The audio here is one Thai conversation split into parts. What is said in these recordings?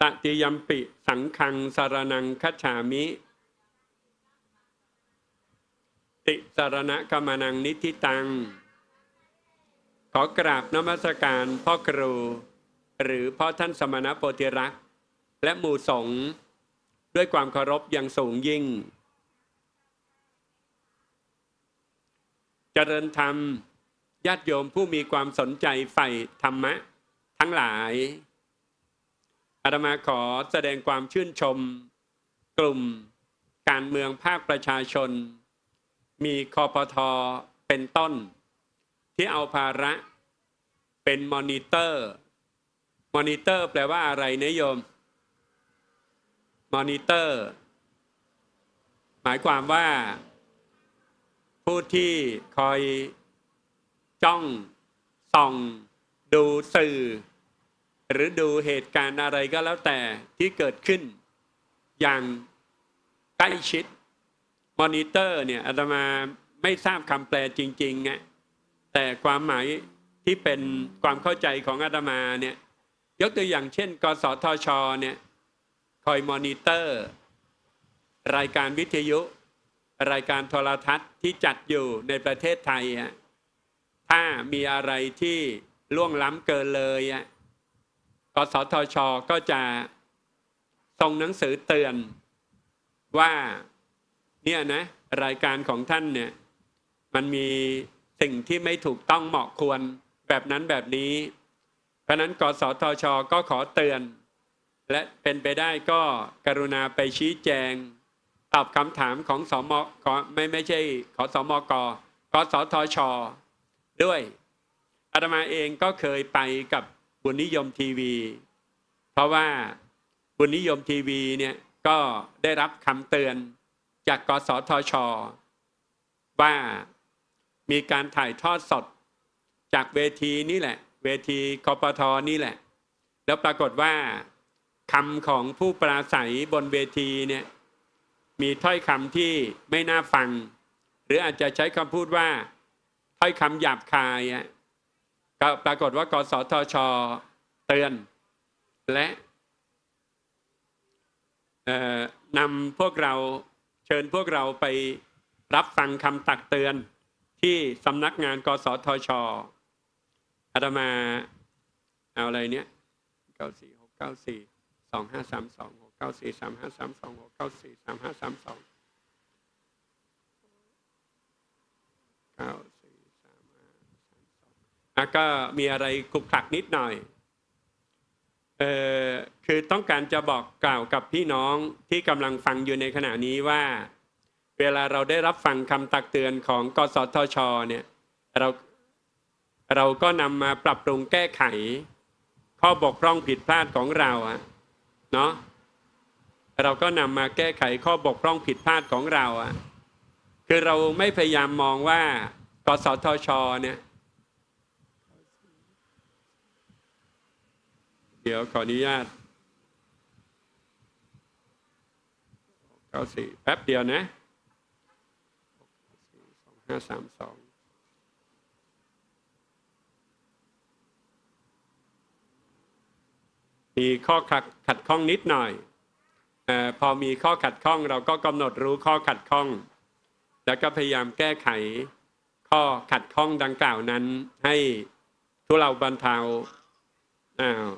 ตติยมปิสังฆังสารนังคัจฉามิ ติสารณกรรมนังนิธิตัง ขอกราบนมัสการพ่อครู หรือพ่อท่านสมณโพธิรักษ์และหมู่สงฆ์ด้วยความเคารพอย่างสูงยิ่ง เจริญธรรมญาติโยมผู้มีความสนใจใฝ่ธรรมะ ทั้งหลาย อาตมาขอแสดงความชื่นชม กลุ่ม การเมืองภาคประชาชน มีคอปทอเป็นต้น ที่เอาภาระเป็นมอนิเตอร์ มอนิเตอร์แปลว่าอะไรนะโยม มอนิเตอร์ หมายความว่า ผู้ที่คอยจ้องส่อง ดูสื่อ หรือดูเหตุการณ์อะไรก็แล้วแต่ที่เกิดขึ้น อย่างใกล้ชิดมอนิเตอร์เนี่ยอาตมาไม่ทราบคำแปลจริงๆไงแต่ความหมายที่เป็นความเข้าใจของอาตมาเนี่ยยกตัวอย่างเช่น กสทชเนี่ยคอยมอนิเตอร์ รายการวิทยุ รายการโทรทัศน์ที่จัดอยู่ในประเทศไทยอะถ้ามีอะไรที่ล่วงล้ำเกินเลยอะ กสทช ก็จะส่งหนังสือเตือนว่าเนี่ยนะรายการของท่านเนี่ยมันมีสิ่งที่ไม่ถูกต้องเหมาะควรแบบนั้นแบบนี้ เพราะนั้นกสทช ก็ขอเตือน และเป็นไปได้ก็กรุณาไปชี้แจง ตอบคำถามของสมขอไม่ไม่ใช่ขอสมกกสทช ด้วยอาตมาเองก็เคยไปกับ บุญนิยมทีวี เพราะว่าบุญนิยมทีวีเนี่ยก็ได้รับคำเตือนจากกสทช ว่ามีการถ่ายทอดสดจากเวทีนี่แหละ เวทีคอปทนี่แหละ แล้วปรากฏว่าคำของผู้ปราศัยบนเวทีเนี่ยมีถ้อยคำที่ไม่น่าฟัง หรืออาจจะใช้คำพูดว่าถ้อยคำหยาบคายอะ ก็ปรากฏว่ากสทช เตือน และนำพวกเราเชิญพวกเราไปรับฟังคำตักเตือนที่สำนักงาน กสทชอาตมาเอาอะไรเนี้ยเก้าสี่หกเก้าสี่สองห้าสามสองหกเก้าสี่สามห้าสามสองหกเก้าสี่สามห้าสามสองเก้าสี่สามห้าสามสอง แล้วก็มีอะไรคลุกคลักนิดหน่อยเอ่อคือต้องการจะบอกกล่าวกับพี่น้องที่กำลังฟังอยู่ในขณะนี้ว่า เวลาเราได้รับฟังคำตักเตือนของกสทชเนี่ยเราเราก็นำมาปรับปรุงแก้ไข ข้อบกพร่องผิดพลาดของเราอะเนาะเราก็นำมาแก้ไขข้อบกพร่องผิดพลาดของเราอะคือเราไม่พยายามมองว่ากสทชเนี่ย เดี๋ยวขออนุญาตเก้าสี่แป๊บเดียวนะสองห้าสามสองมีข้อขัดขัดข้องนิดหน่อยอพอมีข้อขัดข้องเราก็กำหนดรู้ข้อขัดข้อง แล้วก็พยายามแก้ไข ข้อขัดข้องดังกล่าวนั้นให้ทุเราบรรเทาอ้าว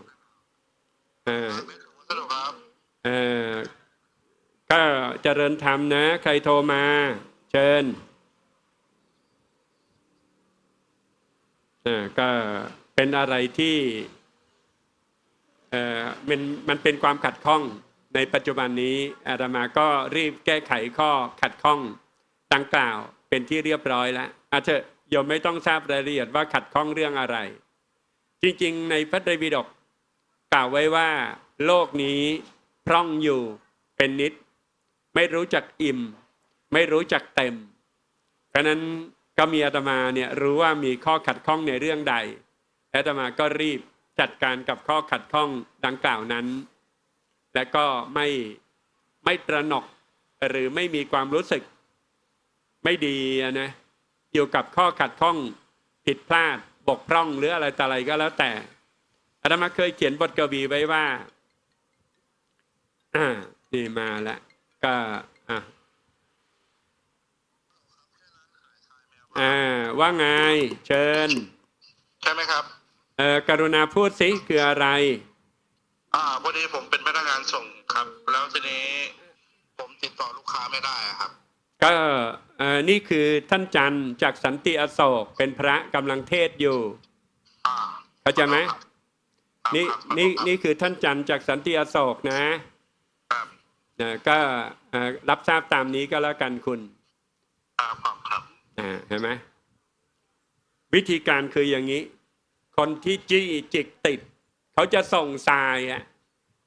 สรุปครับเอ่อก็เจริญธรรมนะ ใครโทรมา เชิญอ่าก็เป็นอะไรที่เอ่อมันมันเป็นความขัดข้องในปัจจุบันนี้อาตมาก็รีบแก้ไขข้อขัดข้องดังกล่าวเป็นที่เรียบร้อยแล้วอาจจะโยมไม่ต้องทราบรายละเอียดว่าขัดข้องเรื่องอะไร จริง ๆ ในพระไตรปิฎก กล่าวไว้ว่า โลกนี้พร่องอยู่เป็นนิด ไม่รู้จักอิ่ม ไม่รู้จักเต็มเพราะนั้นก็มีอาตมาเนี่ยรู้ว่ามีข้อขัดข้องในเรื่องใดอาตมาก็รีบจัดการกับข้อขัดข้องดังกล่าวนั้น และก็ไม่ไม่ตระหนกหรือไม่มีความรู้สึก ไม่ดีนะเกี่ยวกับข้อขัดข้องผิดพลาดบกพร่องหรืออะไรต่ออะไรก็แล้วแต่ อาตมาเคยเขียนบทกวีไว้ว่า อ่า นี่มาแล้วก็ อะอ่า ว่าไง เชิญ ใช่ไหมครับ เออกรุณาพูดสิคืออะไร อ่า พอดีผมเป็นพนักงานส่งครับ แล้วทีนี้ ผมติดต่อลูกค้าไม่ได้อะครับ ก็เออนี่คือท่านจันทร์จากสันติอโศกเป็นพระกำลังเทศน์อยู่ อ่า เข้าใจไหมครับ นี่ครับนี่ครับนี่คือท่านจันทร์จากสันติอโศกนะครับนะก็เอ่อรับทราบตามนี้ก็แล้วกันคุณครับครับครับอ่าเห็นไหมวิธีการคืออย่างนี้ คนที่จี้จิกติด เขาจะส่งทรายอะ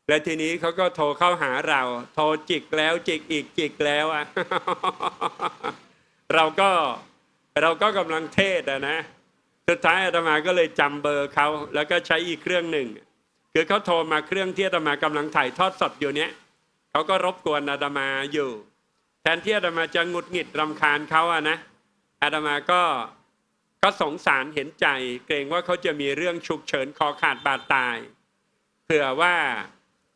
แล้วทีนี้เขาก็โทรเข้าหาเรา โทรจิกแล้วจิกอีกจิกแล้วอะเราก็เราก็กำลังเทศอะนะ สุดท้ายอาตมาก็เลยจำเบอร์เขาแล้วก็ใช้อีกเครื่องหนึ่ง คือเขาโทรมาเครื่องที่อาตมากำลังถ่ายทอดสดอยู่เนี้ยเขาก็รบกวนอาตมาอยู่ แทนที่อาตมาจะหงุดหงิดรำคาญเขาอะนะอาตมาก็ก็สงสารเห็นใจ เกรงว่าเขาจะมีเรื่องฉุกเฉินคอขาดบาดตายเผื่อว่า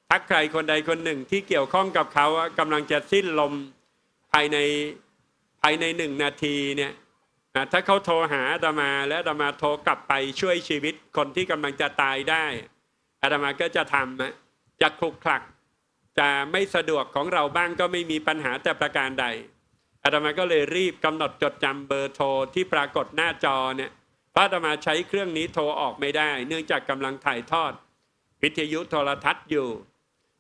ถ้าใครคนใดคนหนึ่งที่เกี่ยวข้องกับเขาอะกำลังจะสิ้นลมภายในภายในหนึ่งนาทีเนี่ย ถ้าเขาโทรหาอาตมาและอาตมาโทรกลับไปช่วยชีวิตคนที่กำลังจะตายได้อาตมาก็จะทำนะจะคลุกคลักจะไม่สะดวกของเราบ้างก็ไม่มีปัญหาแต่ประการใดอาตมาก็เลยรีบกำหนดจดจำเบอร์โทรที่ปรากฏหน้าจอเนี่ยพระอาตมาใช้เครื่องนี้โทรออกไม่ได้ เนื่องจากกำลังถ่ายทอด วิทยุโทรทัศน์อยู่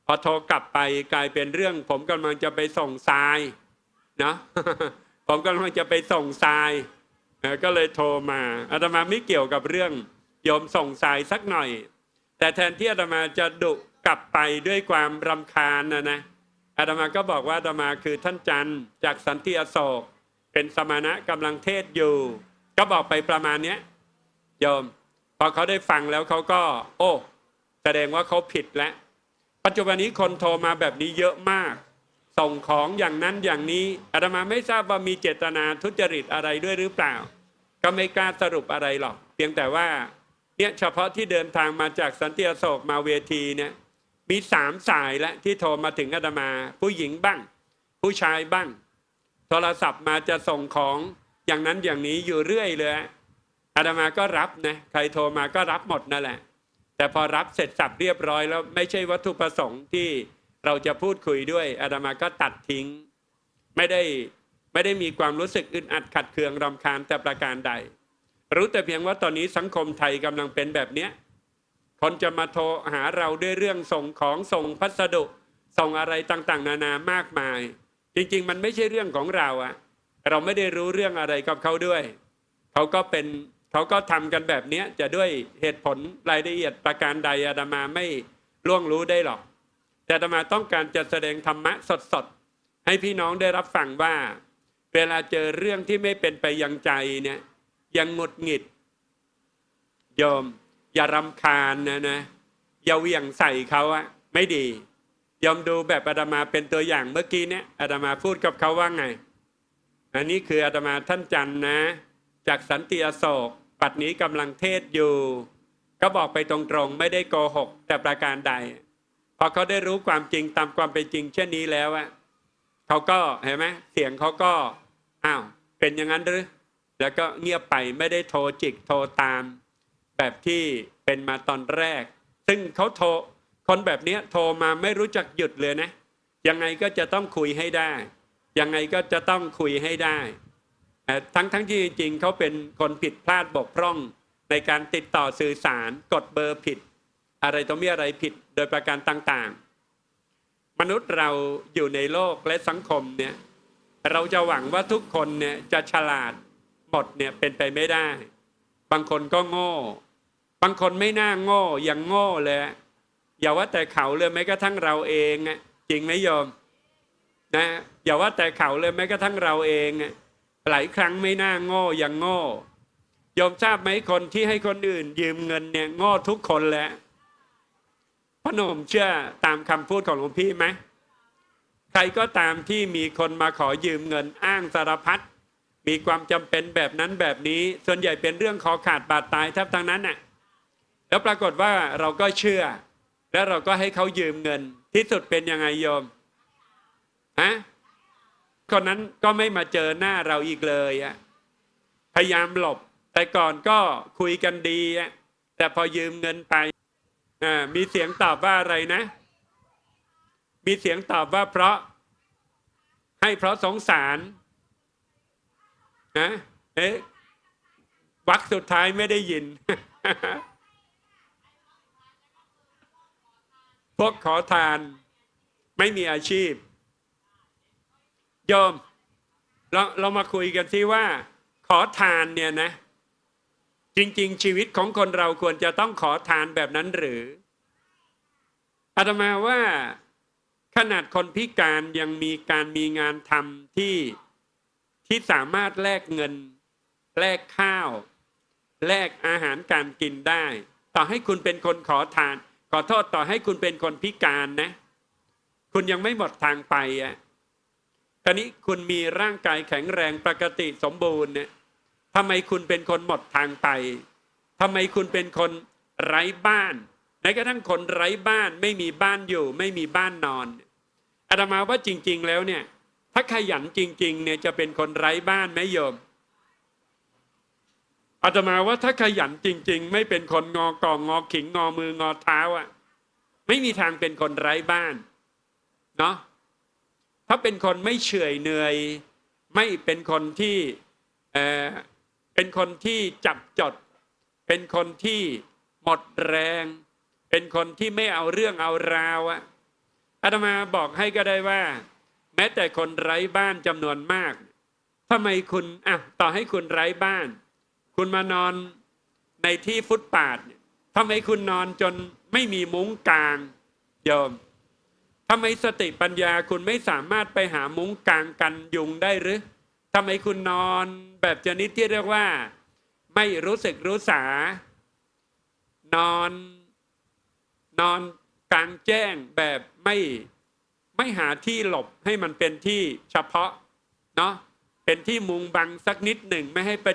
พอโทรกลับไปกลายเป็นเรื่อง ผมกำลังจะไปส่งทรายเนาะผมกำลังจะไปส่งทราย ก็เลยโทรมาอาตมาไม่เกี่ยวกับเรื่องโยมส่งทรายสักหน่อย แต่แทนที่อาตมาจะดุกลับไปด้วยความรำคาญนะนะอาตมาก็บอกว่าอาตมาคือท่านจันทร์จากสันติอโศก เป็นสมณะกำลังเทศอยู่ ก็บอกไปประมาณเนี้ยโยม พอเขาได้ฟังแล้วเขาก็ โอ้ แสดงว่าเขาผิดแล้วปัจจุบันนี้คนโทรมาแบบนี้เยอะมาก ส่งของอย่างนั้นอย่างนี้อาตมาไม่ทราบว่ามีเจตนาทุจริตอะไรด้วยหรือเปล่า ก็ไม่กล้าสรุปอะไรหรอก เพียงแต่ว่าเนี่ยเฉพาะที่เดินทางมาจากสันติอโศกมาเวทีเนี่ยมีสามสายแล้วที่โทรมาถึงอาตมา ผู้หญิงบ้าง ผู้ชายบ้าง โทรศัพท์มาจะส่งของอย่างนั้นอย่างนี้อยู่เรื่อยเลยอาตมาก็รับนะใครโทรมาก็รับหมดนั่นแหละ แต่พอรับเสร็จสับเรียบร้อยแล้วไม่ใช่วัตถุประสงค์ที่ เราจะพูดคุยด้วยอาตมาก็ตัดทิ้ง ไม่ได้ไม่ได้มีความรู้สึกอึดอัดขัดเคืองรำคาญแต่ประการใด รู้แต่เพียงว่าตอนนี้สังคมไทยกำลังเป็นแบบเนี้ยคนจะมาโทรหาเราด้วยเรื่องส่งของส่งพัสดุส่งอะไรต่างๆ นานามากมาย จริงๆ มันไม่ใช่เรื่องของเราอะเราไม่ได้รู้เรื่องอะไรกับเขาด้วย เขาก็เป็นเขาก็ทำกันแบบเนี้ยจะด้วยเหตุผลรายละเอียดประการใดอาตมาไม่ล่วงรู้ได้หรอก แต่อาตมาต้องการจะแสดงธรรมะสดๆ ให้พี่น้องได้รับฟังว่า เวลาเจอเรื่องที่ไม่เป็นไปยังใจเนี่ยยังหงุดหงิดโยม อย่ารำคาญนะนะอย่าเหวี่ยงใส่เขาอะไม่ดียอมดูแบบอาตมาเป็นตัวอย่างเมื่อกี้เนี่ยอาตมาพูดกับเขาว่าไง อันนี้คืออาตมาท่านจันนะ จากสันติอโศกปัดนี้กำลังเทศอยู่ ก็บอกไปตรงๆ ไม่ได้โกหกแต่ประการใด พอเขาได้รู้ความจริงตามความเป็นจริง เช่นนี้แล้วอะเขาก็เห็นไหมเสียงเขาก็อ้าวเป็นอย่างนั้นหรือแล้วก็เงียบไปไม่ได้โทรจิกโทรตาม แบบที่เป็นมาตอนแรก ซึ่งเขาโทรคนแบบนี้โทรมาไม่รู้จักหยุดเลยนะ ยังไงก็จะต้องคุยให้ได้ ยังไงก็จะต้องคุยให้ได้เอ่ทั้งทั้งที่จริงๆเขาเป็นคนผิดพลาดบกพร่อง ในการติดต่อสื่อสารกดเบอร์ผิด อะไรต้องมีอะไรผิดโดยประการต่างๆ มนุษย์เราอยู่ในโลกและสังคมเนี่ยเราจะหวังว่าทุกคนเนี่ยจะฉลาดหมดเนี่ยเป็นไปไม่ได้ บางคนก็โง่ บางคนไม่น่าโง่ยังโง่เลยอย่าว่าแต่เขาเลยแม้กระทั่งเราเองจริงไหมโยมนะอย่าว่าแต่เขาเลยแม้กระทั่งเราเองหลายครั้งไม่น่าโง่ยังโง่โยมทราบไหมคนที่ให้คนอื่นยืมเงินเนี่ยโง่ทุกคนแหละ พระหนมเชื่อตามคำพูดของหลวงพี่ไหมใครก็ตามที่มีคนมาขอยืมเงินอ้างสารพัดมีความจำเป็นแบบนั้นแบบนี้ ส่วนใหญ่เป็นเรื่องขอขาดบาดตายแทบทั้งนั้นน่ะแล้วปรากฏว่าเราก็เชื่อ แล้วเราก็ให้เขายืมเงิน ที่สุดเป็นยังไงโยมฮะคนนั้นก็ไม่มาเจอหน้าเราอีกเลยอะพยายามหลบ แต่ก่อนก็คุยกันดีอะแต่พอยืมเงินไป อ่ามีเสียงตอบว่าอะไรนะ มีเสียงตอบว่าเพราะ ให้เพราะสงสารนะเอ๊ะวักสุดท้ายไม่ได้ยิน พวกขอทาน ไม่มีอาชีพโยมเราเรามาคุยกันที่ว่า ขอทานเนี่ยนะ จริง ๆ ชีวิตของคนเราควรจะต้องขอทานแบบนั้นหรืออาตมาว่าขนาดคนพิการยังมีการมีงานทำที่ที่สามารถแลกเงิน แลกข้าว แลกอาหารการกินได้ ต่อให้คุณเป็นคนขอทาน ขอโทษต่อให้คุณเป็นคนพิการนะ คุณยังไม่หมดทางไปอะตอนนี้คุณมีร่างกายแข็งแรงปกติสมบูรณ์เนี่ย ทำไมคุณเป็นคนหมดทางไปทำไมคุณเป็นคนไร้บ้านแม้กระทั่งคนไร้บ้านไม่มีบ้านอยู่ ไม่มีบ้านนอนอาตมาว่าจริง ๆ แล้วเนี่ย ถ้าขยันจริง ๆ เนี่ยจะเป็นคนไร้บ้านไหมโยมอาตมาว่าถ้าขยันจริง ๆ ไม่เป็นคนงอกองงอขิงงอมืองอเท้าอะ ไม่มีทางเป็นคนไร้บ้านเนาะถ้าเป็นคนไม่เฉื่อยเหนื่อย ไม่เป็นคนที่เออ เป็นคนที่จับจด เป็นคนที่หมดแรง เป็นคนที่ไม่เอาเรื่องเอาราวอะอาตมาบอกให้ก็ได้ว่า แม้แต่คนไร้บ้านจำนวนมากทำไมคุณอะต่อให้คุณไร้บ้าน คุณมานอนในที่ฟุตปาดเนี่ยทำไมคุณนอนจนไม่มีมุ้งกลางโยมทำไมสติปัญญาคุณไม่สามารถไปหามุ้งกลางกันยุงได้หรือ ทำไมคุณนอนแบบชนิดที่เรียกว่า ไม่รู้สึกรู้สา นอนนอนกลางแจ้งแบบไม่ไม่หาที่หลบให้มันเป็นที่เฉพาะเนาะเป็นที่มุงบังสักนิดหนึ่งไม่ให้ไป